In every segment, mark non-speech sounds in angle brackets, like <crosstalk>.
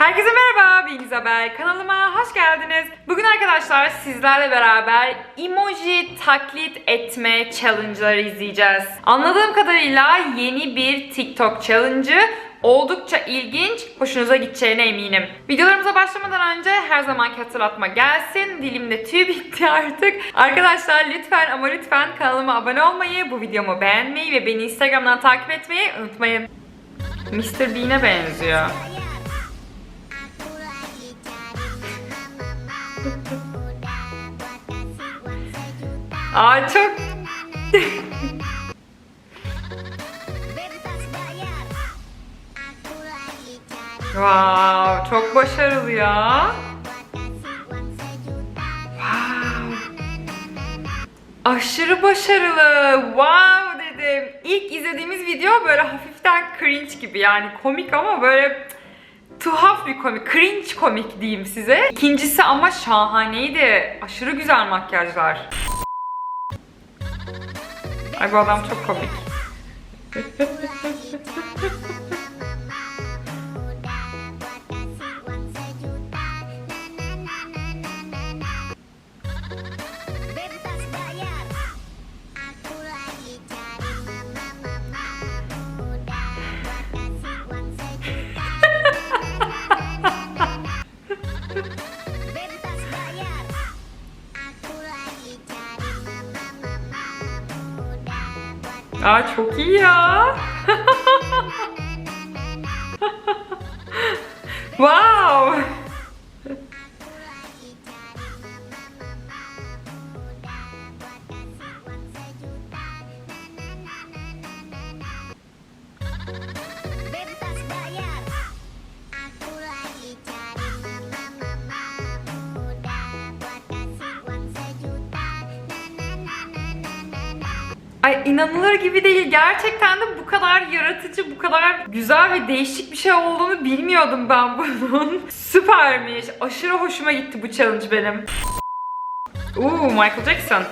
Herkese merhaba, ben İzabel. Kanalıma hoş geldiniz. Bugün arkadaşlar sizlerle beraber emoji taklit etme challenge'ları izleyeceğiz. Anladığım kadarıyla yeni bir TikTok challenge'ı oldukça ilginç, hoşunuza gideceğine eminim. Videolarımıza başlamadan önce her zamanki hatırlatma gelsin. Dilimde tüy bitti artık. Arkadaşlar lütfen ama lütfen kanalıma abone olmayı, bu videomu beğenmeyi ve beni Instagram'dan takip etmeyi unutmayın. Mr. Bean'e benziyor. Aa çok... wow, çok başarılı ya. Wow. Aşırı başarılı. Wow dedim. İlk izlediğimiz video böyle hafiften cringe gibi yani komik ama böyle tuhaf bir komik. Cringe komik diyeyim size. İkincisi ama şahaneydi. Aşırı güzel makyajlar. Ay bu adam çok komik. <laughs> Ah, Aa çok <laughs> wow. <laughs> Ay inanılır gibi değil. Gerçekten de bu kadar yaratıcı, bu kadar güzel ve değişik bir şey olduğunu bilmiyordum ben <laughs> bunun. Süpermiş. Aşırı hoşuma gitti bu challenge benim. Uuu Michael Jackson.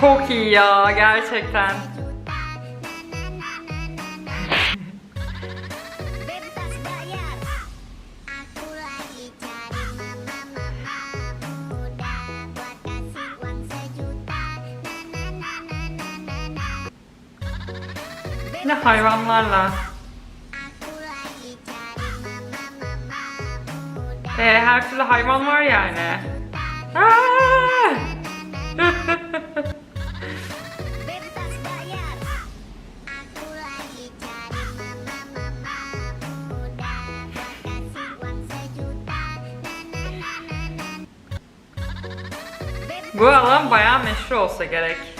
Çok iyi ya gerçekten. Yine hayvanlarla. Ee, her türlü hayvan var yani. Bu alan bayağı meşhur olsa gerek.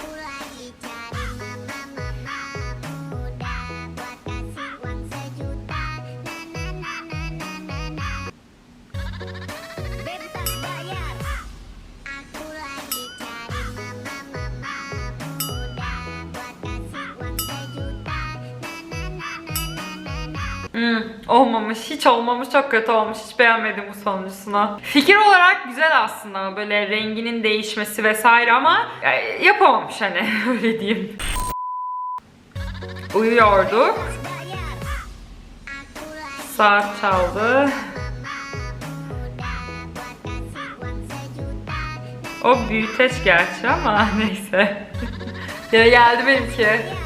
Hmm, olmamış, hiç olmamış, çok kötü olmuş. Hiç beğenmedim bu sonuncusunu. Fikir olarak güzel aslında böyle renginin değişmesi vesaire ama ya, yapamamış hani <laughs> öyle diyeyim. Uyuyorduk. Saat çaldı. O büyüteç gerçi ama <laughs> neyse. ya geldi benimki.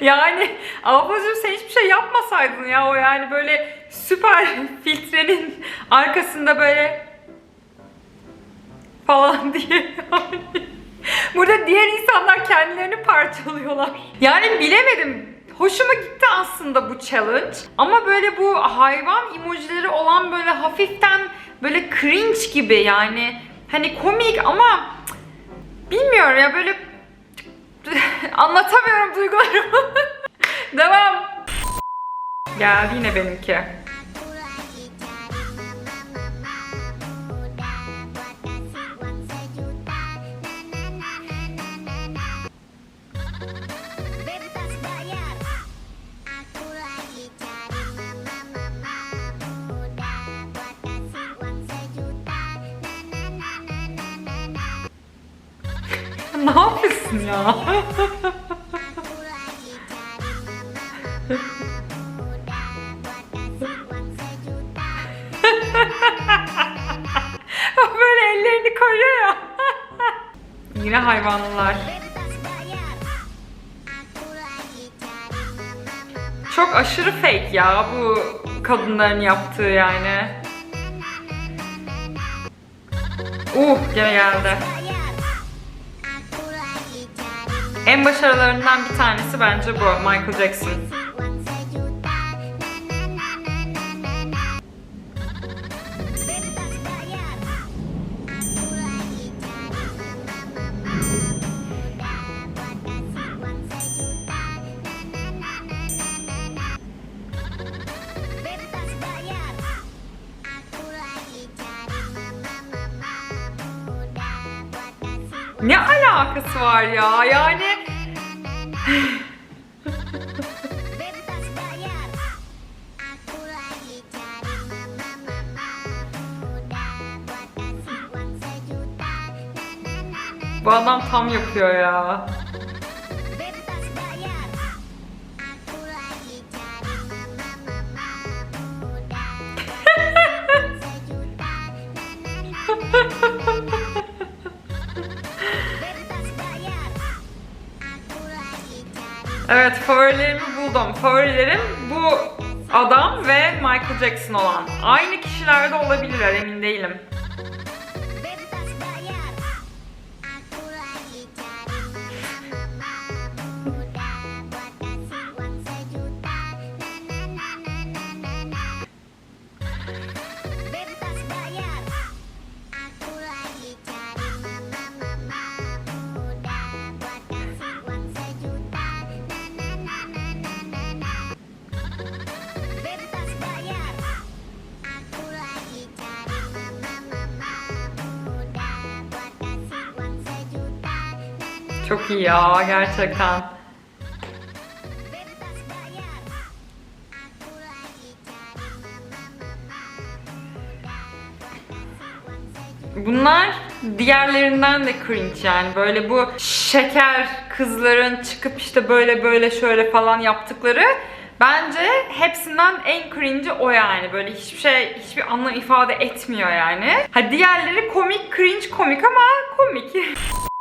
Yani ablacığım sen hiçbir şey yapmasaydın ya o yani böyle süper <laughs> filtrenin arkasında böyle falan <laughs> diye yani. Burada diğer insanlar kendilerini parçalıyorlar. Yani bilemedim. Hoşuma gitti aslında bu challenge. Ama böyle bu hayvan emojileri olan böyle hafiften böyle cringe gibi yani. Hani komik ama bilmiyorum ya böyle <laughs> Anlatamıyorum duygularımı. <laughs> Devam. Geldi yine benimki. Ne yapıyorsun ya? <laughs> Böyle ellerini koyuyor ya. <laughs> Yine hayvanlar. Çok aşırı fake ya bu kadınların yaptığı yani. Uh gene geldi. En başarılarından bir tanesi bence bu Michael Jackson. Ne alakası var ya? Yani bu adam tam yapıyor ya. Evet favorilerimi buldum. Favorilerim bu adam ve Michael Jackson olan. Aynı kişilerde olabilirler emin değilim. Çok iyi ya gerçekten. Bunlar diğerlerinden de cringe yani böyle bu şeker kızların çıkıp işte böyle böyle şöyle falan yaptıkları bence hepsinden en cringe'i o yani böyle hiçbir şey hiçbir anlam ifade etmiyor yani. Ha diğerleri komik cringe komik ama komik. <laughs>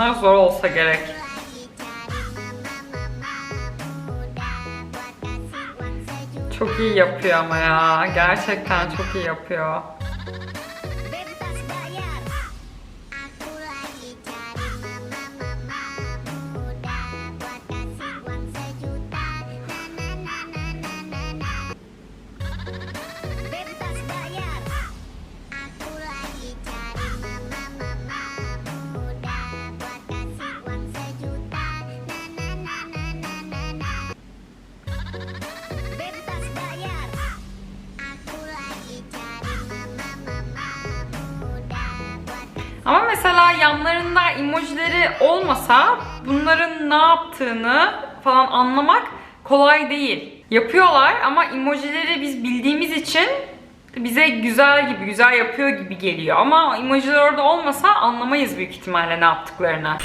Bunlar zor olsa gerek. Çok iyi yapıyor ama ya. Gerçekten çok iyi yapıyor. Mesela yanlarında emojileri olmasa bunların ne yaptığını falan anlamak kolay değil. Yapıyorlar ama emojileri biz bildiğimiz için bize güzel gibi, güzel yapıyor gibi geliyor. Ama emojiler orada olmasa anlamayız büyük ihtimalle ne yaptıklarını.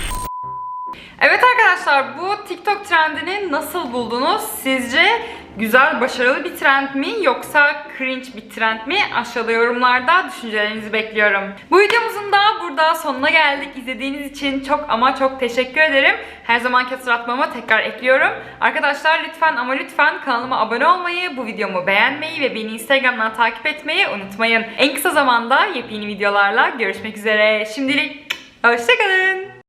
Evet arkadaşlar bu TikTok trendini nasıl buldunuz? Sizce güzel, başarılı bir trend mi yoksa cringe bir trend mi? Aşağıda yorumlarda düşüncelerinizi bekliyorum. Bu videomuzun da burada sonuna geldik. İzlediğiniz için çok ama çok teşekkür ederim. Her zamanki hatırlatmama tekrar ekliyorum. Arkadaşlar lütfen ama lütfen kanalıma abone olmayı, bu videomu beğenmeyi ve beni Instagram'dan takip etmeyi unutmayın. En kısa zamanda yepyeni videolarla görüşmek üzere. Şimdilik hoşçakalın.